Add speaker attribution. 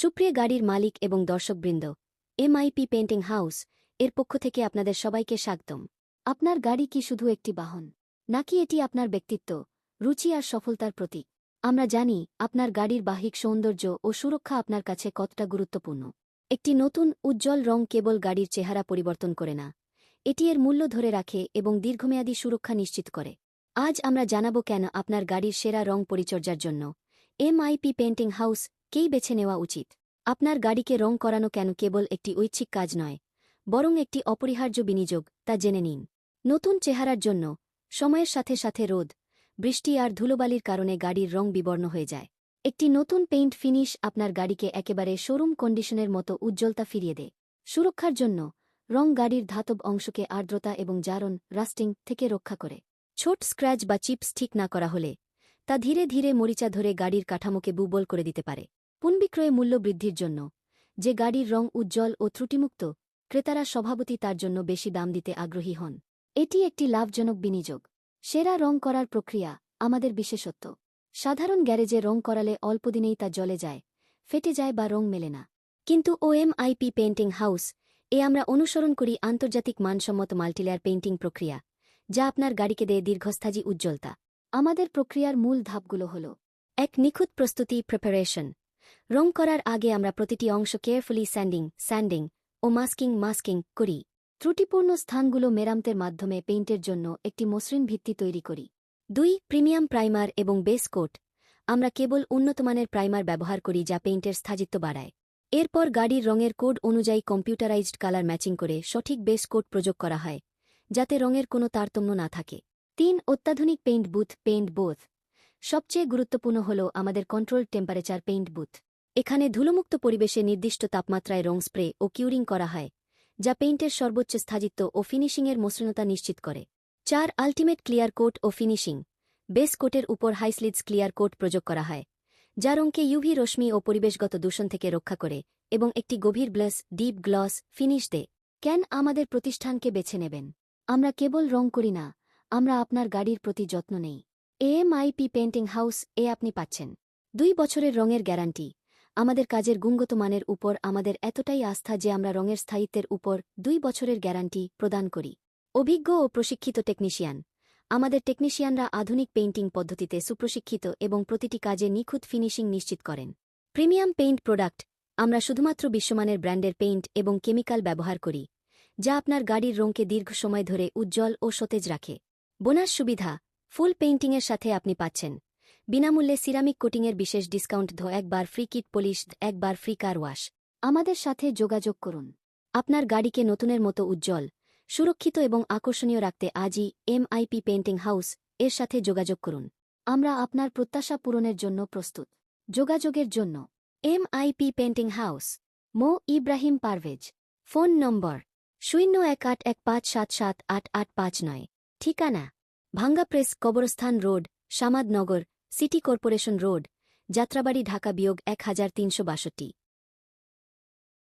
Speaker 1: সুপ্রিয় গাড়ির মালিক এবং দর্শকবৃন্দ এমআইপি পেন্টিং হাউস এর পক্ষ থেকে আপনাদের সবাইকে স্বাগতম। আপনার গাড়ি কি শুধু একটি বাহন, নাকি এটি আপনার ব্যক্তিত্ব, রুচি আর সফলতার প্রতীক? আমরা জানি আপনার গাড়ির বাহিক সৌন্দর্য ও সুরক্ষা আপনার কাছে কতটা গুরুত্বপূর্ণ। একটি নতুন, উজ্জ্বল রং কেবল গাড়ির চেহারা পরিবর্তন করে না, এটি এর মূল্য ধরে রাখে এবং দীর্ঘমেয়াদী সুরক্ষা নিশ্চিত করে। আজ আমরা জানাব কেন আপনার গাড়ির সেরা রং পরিচর্যার জন্য এমআইপি পেন্টিং হাউস কেই বেছে নেওয়া উচিত? আপনার গাড়িকে রং করানো কেন কেবল একটি ঐচ্ছিক কাজ নয়, বরং একটি অপরিহার্য বিনিয়োগ, তা জেনে নিন। নতুন চেহারার জন্য, সময়ের সাথে সাথে রোদ, বৃষ্টি আর ধুলোবালির কারণে গাড়ির রং বিবর্ণ হয়ে যায়। একটি নতুন পেইন্ট ফিনিশ আপনার গাড়িকে একেবারে শোরুম কন্ডিশনের মতো উজ্জ্বলতা ফিরিয়ে দেয়। সুরক্ষার জন্য, রং গাড়ির ধাতব অংশকে আর্দ্রতা এবং জারণ রাস্টিং থেকে রক্ষা করে। ছোট স্ক্র্যাচ বা চিপস ঠিক না করা হলে তা ধীরে ধীরে মরিচা ধরে গাড়ির কাঠামোকে বুবল করে দিতে পারে। পুনবিক্রয়ে মূল্য বৃদ্ধির জন্য, যে গাড়ির রং উজ্জ্বল ও ত্রুটিমুক্ত, ক্রেতারা স্বভাবতই তার জন্য বেশি দাম দিতে আগ্রহী হন। এটি একটি লাভজনক বিনিয়োগ। সেরা রং করার প্রক্রিয়া আমাদের বিশেষত্ব। সাধারণ গ্যারেজে রং করালে অল্পদিনেই তা জলে যায়, ফেটে যায় বা রং মেলে না। কিন্তু ওএমআইপি পেন্টিং হাউস, এ আমরা অনুসরণ করি আন্তর্জাতিক মানসম্মত মাল্টিলেয়ার পেইন্টিং প্রক্রিয়া, যা আপনার গাড়িকে দেয় দীর্ঘস্থায়ী উজ্জ্বলতা। আমাদের প্রক্রিয়ার মূল ধাপগুলো হল, এক নিখুঁত প্রস্তুতি প্রিপারেশন রং করার আগে আমরা প্রতিটি অংশ কেয়ারফুলি স্যান্ডিং স্যান্ডিং ও মাস্কিং মাস্কিং করি। ত্রুটিপূর্ণ স্থানগুলো মেরামতের মাধ্যমে পেইন্টের জন্য একটি মসৃণ ভিত্তি তৈরি করি। দুই প্রিমিয়াম প্রাইমার এবং বেস কোট আমরা কেবল উন্নতমানের প্রাইমার ব্যবহার করি যা পেইন্টের স্থায়িত্ব বাড়ায়। এরপর গাড়ির রঙের কোড অনুযায়ী কম্পিউটারাইজড কালার ম্যাচিং করে সঠিক বেস কোট প্রয়োগ করা হয়, যাতে রঙের কোনো তারতম্য না থাকে। তিন অত্যাধুনিক পেইন্ট বুথ, পেইন্ট বোথ। সবচেয়ে গুরুত্বপূর্ণ হল আমাদের কন্ট্রোল টেম্পারেচার পেইন্ট বুথ। এখানে ধুলোমুক্ত পরিবেশে নির্দিষ্ট তাপমাত্রায় রং স্প্রে ও কিউরিং করা হয়, যা পেইন্টের সর্বোচ্চ স্থায়িত্ব ও ফিনিশিংয়ের মসৃণতা নিশ্চিত করে। চার, আল্টিমেট ক্লিয়ার কোট ও ফিনিশিং। বেস কোটের উপর হাইস্লিডস ক্লিয়ার কোট প্রয়োগ করা হয়, যা রঙকে ইউভি রশ্মি ও পরিবেশগত দূষণ থেকে রক্ষা করে এবং একটি গভীর ব্লাস, ডিপ গ্লস, ফিনিশ দে। কেন আমাদের প্রতিষ্ঠানকে বেছে নেবেন? আমরা কেবল রং করি না আমরা আপনার গাড়ির প্রতি যত্ন নেই। এএমআইপি পেন্টিং হাউস এ আপনি পাচ্ছেন। দুই বছরের রঙের গ্যারান্টি। আমাদের কাজের গুণগত মানের উপর আমাদের এতটাই আস্থা যে আমরা রঙের স্থায়িত্বের উপর দুই বছরের গ্যারান্টি প্রদান করি। অভিজ্ঞ ও প্রশিক্ষিত টেকনিশিয়ান। আমাদের টেকনিশিয়ানরা আধুনিক পেইন্টিং পদ্ধতিতে সুপ্রশিক্ষিত এবং প্রতিটি কাজে নিখুঁত ফিনিশিং নিশ্চিত করেন। Premium paint product. আমরা শুধুমাত্র বিশ্বমানের ব্র্যান্ডের পেইন্ট এবং কেমিক্যাল ব্যবহার করি, যা আপনার গাড়ির রঙকে দীর্ঘ সময় ধরে উজ্জ্বল ও সতেজ রাখে। বোনাস সুবিধা, ফুল পেইন্টিংয়ের সাথে আপনি পাচ্ছেন। বিনামূল্যে সিরামিক কোটিংয়ের বিশেষ ডিসকাউন্ট ধো একবার ফ্রি কিট পলিশ, একবার ফ্রি কার ওয়াশ। আমাদের সাথে যোগাযোগ করুন। আপনার গাড়িকে নতুনের মতো উজ্জ্বল, সুরক্ষিত এবং আকর্ষণীয় রাখতে আজই এমআইপি পেন্টিং হাউস এর সাথে যোগাযোগ করুন। আমরা আপনার প্রত্যাশা পূরণের জন্য প্রস্তুত। যোগাযোগের জন্য MIP painting house, Md Ibrahim Parvez. Phone number শূন্য এক আট এক পাঁচ সাত সাত আট আট পাঁচ নয়। ঠিকানা ভাঙ্গা প্রেস কবরস্থান road, Samadnagar, city corporation road, Jatrabari Dhaka বিয়োগ এক হাজার তিনশো বাষট্টি।